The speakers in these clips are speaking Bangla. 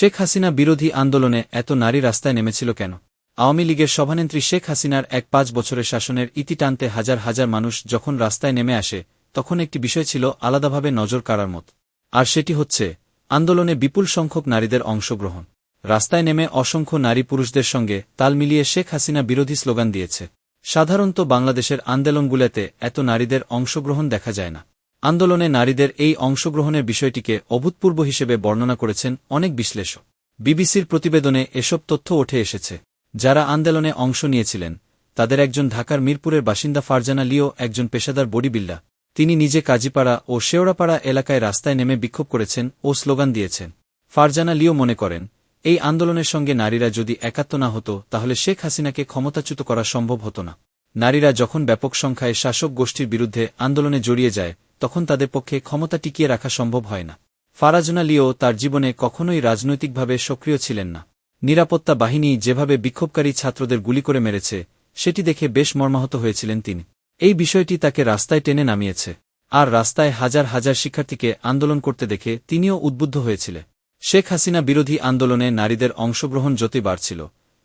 শেখ হাসিনা বিরোধী আন্দোলনে এত নারী রাস্তায় নেমেছিল কেন? আওয়ামী লীগের সভানেত্রী শেখ হাসিনার এক পাঁচ বছরের শাসনের ইতি টানতে হাজার হাজার মানুষ যখন রাস্তায় নেমে আসে, তখন একটি বিষয় ছিল আলাদাভাবে নজর কাড়ার মত। আর সেটি হচ্ছে, আন্দোলনে বিপুল সংখ্যক নারীদের অংশগ্রহণ। রাস্তায় নেমে অসংখ্য নারী পুরুষদের সঙ্গে তাল মিলিয়ে শেখ হাসিনা বিরোধী স্লোগান দিয়েছে। সাধারণত বাংলাদেশের আন্দোলনগুলোতে এত নারীদের অংশগ্রহণ দেখা যায় না। আন্দোলনে নারীদের এই অংশগ্রহণের বিষয়টিকে অভূতপূর্ব হিসেবে বর্ণনা করেছেন অনেক বিশ্লেষক। বিবিসির প্রতিবেদনে এসব তথ্য উঠে এসেছে। যারা আন্দোলনে অংশ নিয়েছিলেন, তাদের একজন ঢাকার মিরপুরের বাসিন্দা ফারজানা লিও, একজন পেশাদার বডি বিল্ডার তিনি নিজে কাজীপাড়া ও শেওড়াপাড়া এলাকায় রাস্তায় নেমে বিক্ষোভ করেছেন ও স্লোগান দিয়েছেন। ফারজানা লিও মনে করেন, এই আন্দোলনের সঙ্গে নারীরা যদি একাত্ম না হতো, তাহলে শেখ হাসিনাকে ক্ষমতাচ্যুত করা সম্ভব হতো না। নারীরা যখন ব্যাপক সংখ্যায় শাসক গোষ্ঠীর বিরুদ্ধে আন্দোলনে জড়িয়ে যায় তখন তাদের পক্ষে ক্ষমতা টিকিয়ে রাখা সম্ভব হয় না। ফারাজনা লিও তার জীবনে কখনোই রাজনৈতিকভাবে সক্রিয় ছিলেন না। নিরাপত্তা বাহিনী যেভাবে বিক্ষোভকারী ছাত্রদের গুলি করে মেরেছে, সেটি দেখে বেশ মর্মাহত হয়েছিলেন তিনি। এই বিষয়টি তাকে রাস্তায় টেনে নামিয়েছে, আর রাস্তায় হাজার হাজার শিক্ষার্থীকে আন্দোলন করতে দেখে তিনিও উদ্বুদ্ধ হয়েছিলেন। শেখ হাসিনা বিরোধী আন্দোলনে নারীদের অংশগ্রহণ যতই বাড়ছিল,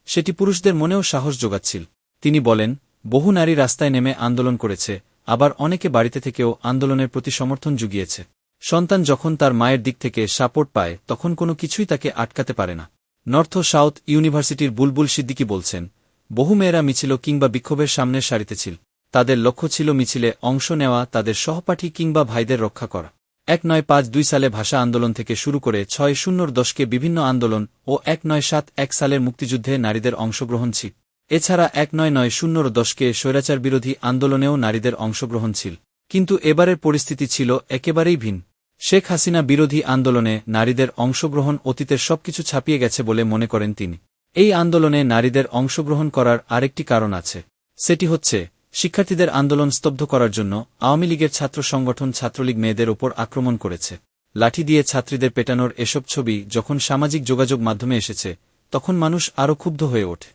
সেটি পুরুষদের মনেও সাহস যোগাচ্ছিল। তিনি বলেন, বহু নারী রাস্তায় নেমে আন্দোলন করেছে আবার অনেকে বাড়িতে থেকেও আন্দোলনের প্রতি সমর্থন জুগিয়েছে। সন্তান যখন তার মায়ের দিক থেকে সাপোর্ট পায়, তখন কোনো কিছুই তাকে আটকাতে পারে না। নর্থ সাউথ ইউনিভার্সিটির বুলবুল সিদ্দিকি বলছেন, বহু মেয়েরা মিছিল কিংবা বিক্ষোভের সামনের সারিতে ছিল তাদের লক্ষ্য ছিল মিছিলে অংশ নেওয়া, তাদের সহপাঠী কিংবা ভাইদের রক্ষা করা। এক নয় পাঁচ দুই সালে ভাষা আন্দোলন থেকে শুরু করে ছয় শূন্যর দশকে বিভিন্ন আন্দোলন ও এক নয় সাত এক সালের মুক্তিযুদ্ধে নারীদের অংশগ্রহণ ছিল। এছাড়া এক নয় নয় শূন্যর দশকে স্বৈরাচার বিরোধী আন্দোলনেও নারীদের অংশগ্রহণ ছিল। কিন্তু এবারের পরিস্থিতি ছিল একেবারেই ভিন শেখ হাসিনা বিরোধী আন্দোলনে নারীদের অংশগ্রহণ অতীতের সবকিছু ছাপিয়ে গেছে বলে মনে করেন তিনি। এই আন্দোলনে নারীদের অংশগ্রহণ করার আরেকটি কারণ আছে। সেটি হচ্ছে, শিক্ষার্থীদের আন্দোলন স্তব্ধ করার জন্য আওয়ামী লীগের ছাত্র সংগঠন ছাত্রলীগ মেয়েদের ওপর আক্রমণ করেছে। লাঠি দিয়ে ছাত্রীদের পেটানোর এসব ছবি যখন সামাজিক যোগাযোগ মাধ্যমে এসেছে, তখন মানুষ আরও ক্ষুব্ধ হয়ে ওঠে।